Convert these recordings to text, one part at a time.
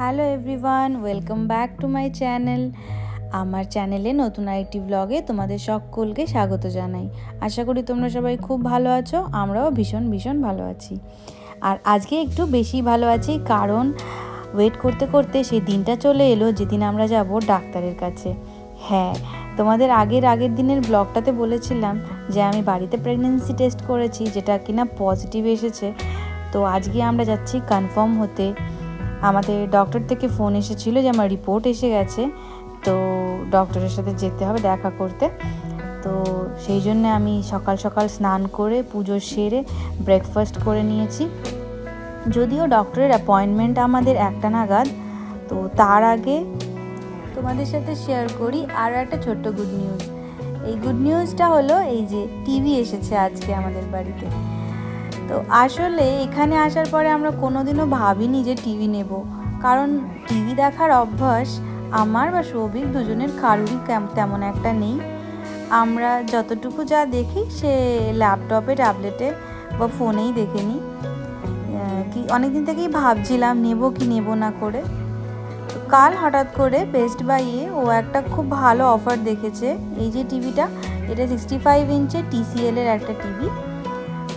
Hello everyone, welcome back to my channel. আমার চ্যানেলে নতুন আরেকটি ব্লগে তোমাদের সকলকে স্বাগত জানাই। আশা করি তোমরা সবাই খুব ভালো আছো, আমরাও ভীষণ ভীষণ ভালো আছি। আর আজকে একটু বেশি ভালো আছি, কারণ ওয়েট করতে করতে সেই দিনটা চলে এলো, যেদিন আমরা যাব ডাক্তারের কাছে। হ্যাঁ তোমাদের আগের আগের দিনের ব্লগটাতে বলেছিলাম যে আমি বাড়িতে প্রেগনেন্সি টেস্ট করেছি, যেটা কিনা পজিটিভ এসেছে। তো আজকে আমরা যাচ্ছি কনফার্ম হতে। আমাদের ডক্টর থেকে ফোন এসেছিল যে আমার রিপোর্ট এসে গেছে। তো ডক্টরের সাথে যেতে হবে, দেখা করতে। তো সেই জন্যে আমি সকাল সকাল স্নান করে, পুজো সেরে ব্রেকফাস্ট করে নিয়েছি। যদিও ডক্টরের অ্যাপয়েন্টমেন্ট আমাদের একটা নাগাদ, তো তার আগে তোমাদের সাথে শেয়ার করি আর একটা ছোট্ট গুড নিউজ এই গুড নিউজটা হলো, এই যে টিভি এসেছে আজকে আমাদের বাড়িতে। তো আসলে এখানে আসার পরে আমরা কোনোদিনও ভাবিনি যে টিভি নেব। কারণ টিভি দেখার অভ্যাস আমার বা সৌভিক দুজনের কারুরই তেমন একটা নেই। আমরা যতটুকু যা দেখি সে ল্যাপটপে, ট্যাবলেটে বা ফোনেই দেখে নিই। কি, অনেকদিন থেকেই ভাবছিলাম নেব কি নেব না করে। কাল হঠাৎ করে বেস্ট বাইয়ে ও একটা খুব ভালো অফার দেখেছে। এই যে টিভিটা, এটা সিক্সটি ফাইভ ইঞ্চের টিসিএল এর একটা টিভি।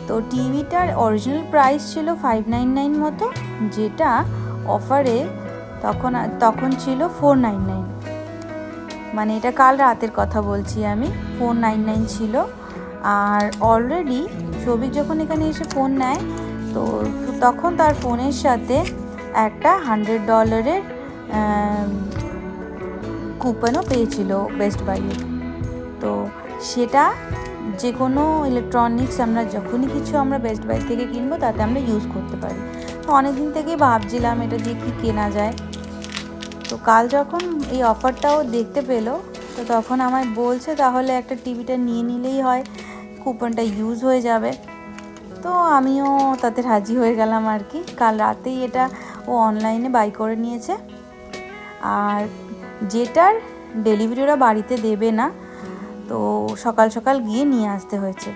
তো টিভিটার অরিজিনাল প্রাইস ছিল ফাইভ নাইন নাইন মতো, যেটা অফারে তখন তখন ছিল ফোর নাইন নাইন মানে এটা কাল রাতের কথা বলছি আমি ফোর নাইন নাইন ছিল। আর অলরেডি সৌভিক যখন এখানে এসে ফোন নেয়, তো তখন তার ফোনের সাথে একটা হান্ড্রেড ডলারের কুপনও পেয়েছিল বেস্ট বাইয়ে তো সেটা যে কোনো ইলেকট্রনিক্স আমরা যখনই কিছু আমরা বেস্ট বাই থেকে কিনবো, তাতে আমরা ইউজ করতে পারি। তো অনেক দিন থেকেই ভাবছিলাম এটা দিয়ে কি কেনা যায়। তো কাল যখন এই অফারটাও দেখতে পেল, তো তখন আমায় বলছে, তাহলে একটা টিভিটা নিয়ে নিলেই হয় কুপনটা ইউজ হয়ে যাবে। তো আমিও তাতে রাজি হয়ে গেলাম আর কি। কাল রাতেই এটা ও অনলাইনে বাই করে নিয়েছে। আর যেটার ডেলিভারি ওরা বাড়িতে দেবে না তো সকাল সকাল গিয়ে নিয়ে আসতে হয়েছে।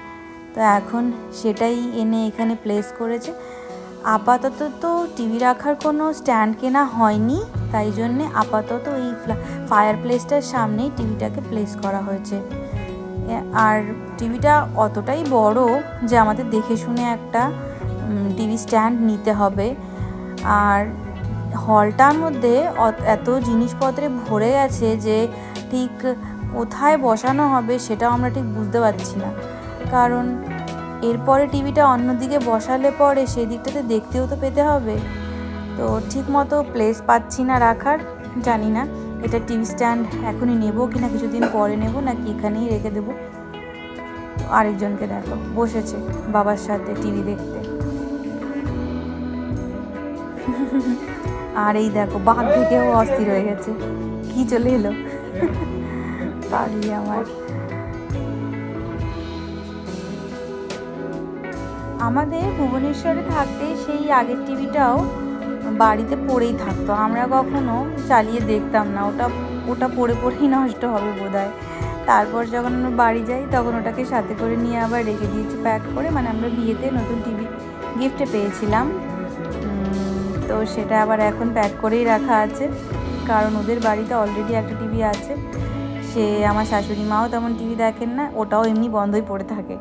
তো এখন সেটাই এনে এখানে প্লেস করেছে। আপাতত তো টিভি রাখার কোনো স্ট্যান্ড কেনা হয়নি, তাই জন্যে আপাতত এই ফায়ার প্লেসটার সামনেই টিভিটাকে প্লেস করা হয়েছে। আর টিভিটা অতটাই বড় যে আমাদের দেখে শুনে একটা টিভি স্ট্যান্ড নিতে হবে। আর হলটার মধ্যে এত জিনিসপত্রে ভরে গেছে যে ঠিক কোথায় বসানো হবে সেটাও আমরা ঠিক বুঝতে পারছি না। কারণ এরপরে টিভিটা অন্যদিকে বসালে পরে সেই দিকটাতে দেখতেও তো পেতে হবে। তো ঠিক মতো প্লেস পাচ্ছি না রাখার, জানি না এটা টিভি স্ট্যান্ড এখনই নেব কি না কিছুদিন পরে নেব নাকি এখানেই রেখে দেবো। আরেকজনকে দেখো, বসেছে বাবার সাথে টিভি দেখতে। আর এই দেখো বাঘ দেখেও অস্থির হয়ে গেছে। কি চলে এলো? পাগলি আমার। আমাদের ভুবনেশ্বরে থাকতে সেই আগের টিভিটাও বাড়িতে পড়েই থাকতো। আমরা কখনো চালিয়ে দেখতাম না। ওটা ওটা পড়ে পড়েই নষ্ট হবে বোধ তারপর যখন আমরা বাড়ি যাই, তখন ওটাকে সাথে করে নিয়ে আবার রেখে দিয়েছি প্যাক করে। মানে আমরা বিয়েতে নতুন টিভি গিফটে পেয়েছিলাম। তো সেটা আবার এখন প্যাক করেই রাখা আছে। কারণ ওদের বাড়িতে অলরেডি একটা টিভি আছে। সে আমার শাশুড়ি মাও তেমন টিভি দেখেন না, ওটাও এমনি বন্ধই পড়ে থাকে।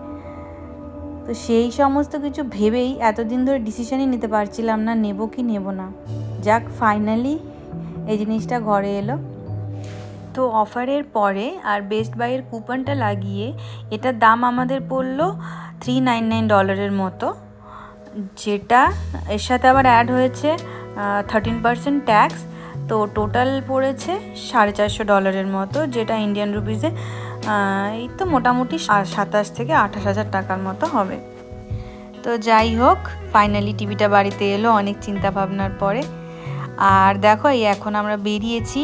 তো সেই সমস্ত কিছু ভেবেই এতদিন ধরে ডিসিশনই নিতে পারছিলাম না, নেব কি নেব না। যাক ফাইনালি এই জিনিসটা ঘরে এলো। তো অফারের পরে আর বেস্ট বাইয়ের কুপনটা লাগিয়ে এটার দাম আমাদের পড়ল থ্রি নাইন নাইন ডলারের মতো, যেটা এর সাথে আবার অ্যাড হয়েছে থার্টিন পার্সেন্ট ট্যাক্স তো টোটাল পড়েছে সাড়ে চারশো ডলারের মতো, যেটা ইন্ডিয়ান রুপিসে এই তো মোটামুটি সাতাশ থেকে আঠাশ হাজার টাকার মতো হবে। তো যাই হোক ফাইনালি টিভিটা বাড়িতে এলো, অনেক চিন্তা ভাবনার পরে। আর দেখো, এই এখন আমরা বেরিয়েছি,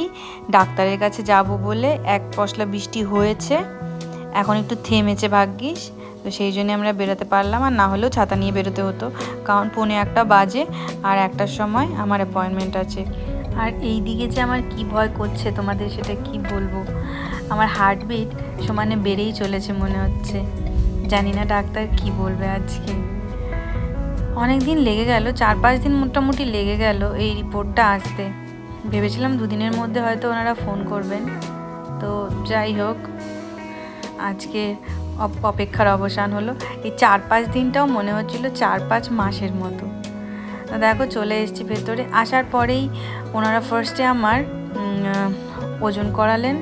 ডাক্তারের কাছে যাব বলে এক পশলা বৃষ্টি হয়েছে। এখন একটু থেমেছে ভাগ্যিস, তো সেই জন্য আমরা বেরোতে পারলাম, আর না হলেও ছাতা নিয়ে বেরোতে হতো। কারণ পৌনে একটা বাজে, আর একটার সময় আমার অ্যাপয়েন্টমেন্ট আছে। আর এই দিকে যে আমার কি ভয় করছে তোমাদের সেটা কি বলব? আমার হার্টবিট সমানে বেড়েই চলেছে মনে হচ্ছে। জানি না ডাক্তার কি বলবে আজকে। অনেক দিন লেগে গেল, চার পাঁচ দিন মোটামুটি লেগে গেল এই রিপোর্টটা আসতে। ভেবেছিলাম দুদিনের মধ্যে হয়তো ওনারা ফোন করবেন। তো যাই হোক, আজকে অপ- অপেক্ষার অবসান হলো। এই চার পাঁচ দিনটাও মনে হচ্ছিল চার পাঁচ মাসের মতো। তো দেখো চলে এসেছি ভেতরে। আসার পরেই ওনারা ফার্স্টে আমার ওজন করালেন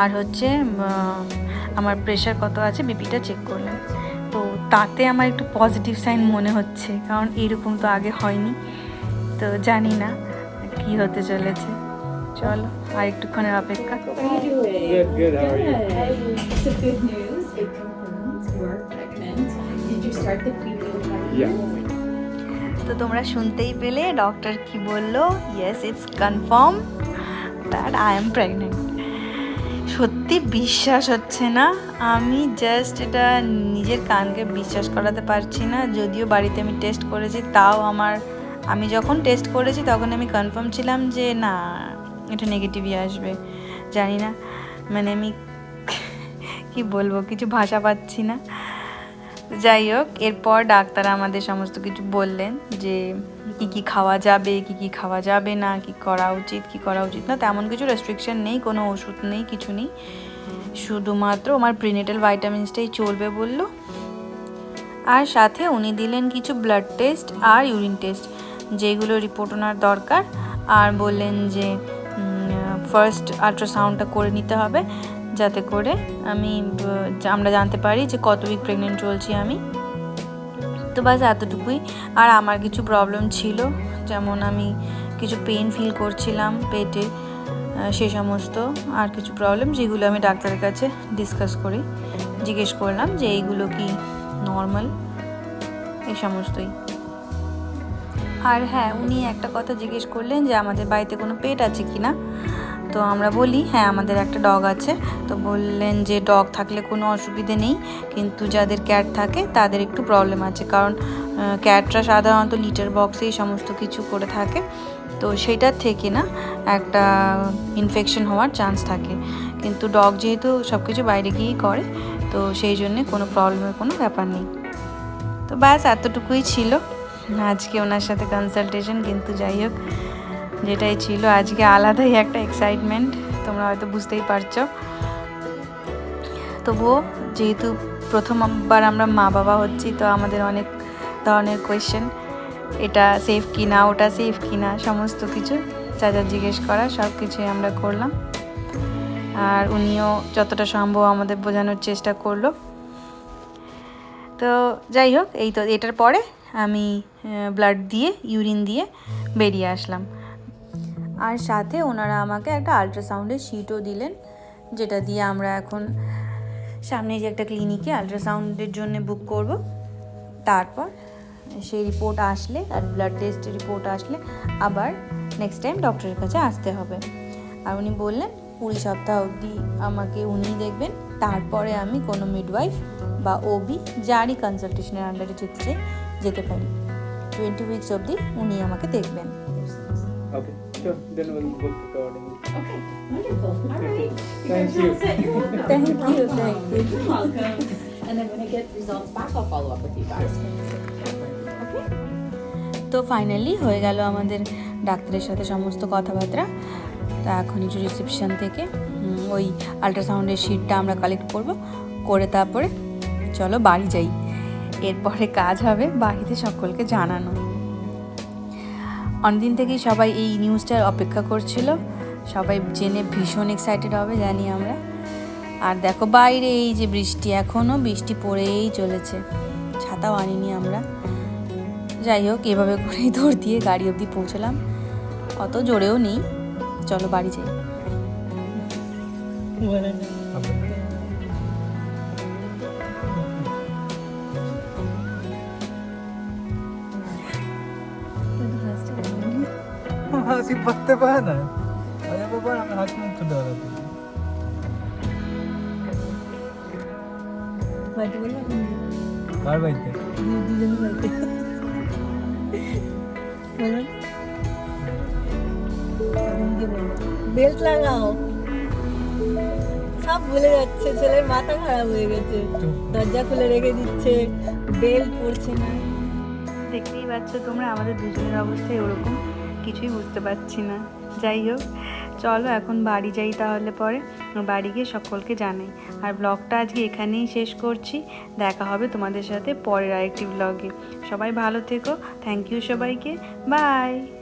আর হচ্ছে আমার প্রেশার কত আছে বিপিটা চেক করলেন। তো তাতে আমার একটু পজিটিভ সাইন মনে হচ্ছে কারণ এরকম তো আগে হয়নি। তো জানি না কি হতে চলেছে। চলো আর একটুক্ষণের অপেক্ষা। Yeah. তো তোমরা শুনতেই পেলে ডক্টর কি বলল? Yes it's confirm that I am pregnant সত্যি বিশ্বাস হচ্ছে না। আমি জাস্ট এটা নিজের কানকে বিশ্বাস করাতে পারছি না। যদিও বাড়িতে আমি টেস্ট করেছি, তাও আমার, আমি যখন টেস্ট করেছি, তখন আমি কনফার্ম ছিলাম যে না, এটা নেগেটিভই আসবে। জানি না মানে আমি কি বলব, কিছু ভাষা পাচ্ছি না। যাই হোক, এরপর ডাক্তার আমাদের সমস্ত কিছু বললেন যে, কি কি খাওয়া যাবে, কি কি খাওয়া যাবে না, কি করা উচিত, কি করা উচিত না, তেমন কিছু রেস্ট্রিকশন নেই, কোনো ওষুধ নেই, কিছু নেই। শুধুমাত্র আমার প্রিনেটাল ভাইটামিনসটাই চলবে বলল। আর সাথে উনি দিলেন কিছু ব্লাড টেস্ট আর ইউরিন টেস্ট যেগুলো রিপোর্ট ওনার দরকার। আর বললেন যে ফার্স্ট আল্ট্রাসাউন্ডটা করে নিতে হবে। যাতে করে আমি আমরা জানতে পারি যে কত উইক প্রেগনেন্ট চলছি আমি। তো বাস এতটুকুই। আর আমার কিছু প্রবলেম ছিল, যেমন আমি কিছু পেন ফিল করছিলাম পেটে সে সমস্ত আর কিছু প্রবলেম যেগুলো আমি ডাক্তারের কাছে ডিসকাস করি। জিজ্ঞেস করলাম যে এইগুলো কি নর্মাল এই সমস্তই। আর হ্যাঁ উনি একটা কথা জিজ্ঞেস করলেন যে আমাদের বাড়িতে কোনো পেট আছে কি না তো আমরা বলি হ্যাঁ আমাদের একটা ডগ আছে। তো বললেন যে ডগ থাকলে কোনো অসুবিধে নেই, কিন্তু যাদের ক্যাট থাকে, তাদের একটু প্রবলেম আছে। কারণ ক্যাটরা সাধারণত লিটার বক্সেই সমস্ত কিছু করে থাকে। তো সেটার থেকে না, একটা ইনফেকশন হওয়ার চান্স থাকে। কিন্তু ডগ যেহেতু সব কিছু বাইরে গিয়েই করে, তো সেই জন্যে কোনো প্রবলেমের কোনো ব্যাপার নেই। তো ব্যাস, এতটুকুই ছিল। আজকে ওনার সাথে কনসালটেশন কিন্তু যাই হোক যেটাই ছিল, আজকে আলাদাই একটা এক্সাইটমেন্ট তোমরা হয়তো বুঝতেই পারছ। তবুও যেহেতু প্রথমবার আমরা মা বাবা হচ্ছি, তো আমাদের অনেক ধরনের কোয়েশ্চেন এটা সেফ কি না ওটা সেফ কি না সমস্ত কিছু যা যা জিজ্ঞেস করা সব কিছুই আমরা করলাম। আর উনিও যতটা সম্ভব আমাদের বোঝানোর চেষ্টা করল। তো যাই হোক, এই তো, এটার পরে আমি ব্লাড দিয়ে ইউরিন দিয়ে বেরিয়ে আসলাম। আর সাথে ওনারা আমাকে একটা আলট্রাসাউন্ডের শিটও দিলেন যেটা দিয়ে আমরা এখন সামনে যে একটা ক্লিনিকে আলট্রাসাউন্ডের জন্য বুক করব। তারপর সেই রিপোর্ট আসলে আর ব্লাড টেস্টের রিপোর্ট আসলে আবার নেক্সট টাইম ডক্টরের কাছে আসতে হবে। আর উনি বললেন কুড়ি সপ্তাহ অবধি আমাকে উনিই দেখবেন। তারপরে আমি কোনো মিডওয়াইফ বা ওবি যারই কনসালটেশনের আন্ডারে যেতে চাই যেতে পারি। টোয়েন্টি উইকস অবধি উনি আমাকে দেখবেন। Okay, sure. Then we'll book accordingly. Okay, wonderful. All right. Thank You're you. all set. You're welcome. Thank you, problem. thank you. You're welcome. And then when I get results back, I'll follow up with you guys. Okay. তো finally হয়ে গেল আমাদের ডাক্তারের সাথে সমস্ত কথাবার্তা তা এখন একটু রিসেপশন থেকে ওই আল্ট্রাসাউন্ডের শিটটা আমরা কালেক্ট করব করে তারপরে চলো বাড়ি যাই এরপরে কাজ হবে বাড়িতে সকলকে জানানো অনেকদিন থেকেই সবাই এই নিউজটার অপেক্ষা করছিল। সবাই জেনে ভীষণ এক্সাইটেড হবে, জানি আমরা। আর দেখো বাইরে এই যে বৃষ্টি এখনও বৃষ্টি পড়েই চলেছে। ছাতাও আনিনি আমরা। যাই হোক, এভাবে করেই দৌড় দিয়ে গাড়ি অবধি পৌঁছলাম। অত জোরেও নেই। চলো বাড়ি যাই। হাসি পারতে পারে না? আরে বাবা আমি হাসি মুখ তুলে বেড়াতে কার বাড়িতে? বেল্ট লাগাও। সব ভুলে যাচ্ছে ছেলের মাথা খারাপ হয়ে গেছে। দরজা খুলে রেখে দিচ্ছে বেল্ট পরছে না। দেখতেই পাচ্ছ তোমরা আমাদের দুজনের অবস্থায় ওরকম। কিছুই বুঝতে পারছি না। যাই হোক, চলো এখন বাড়ি যাই তাহলে পরে। বাড়ি গিয়ে সকলকে জানাই। আর ব্লগটা আজকে এখানেই শেষ করছি। দেখা হবে তোমাদের সাথে পরের আরেকটি ব্লগে সবাই ভালো থেকো। থ্যাংক ইউ সবাইকে। বাই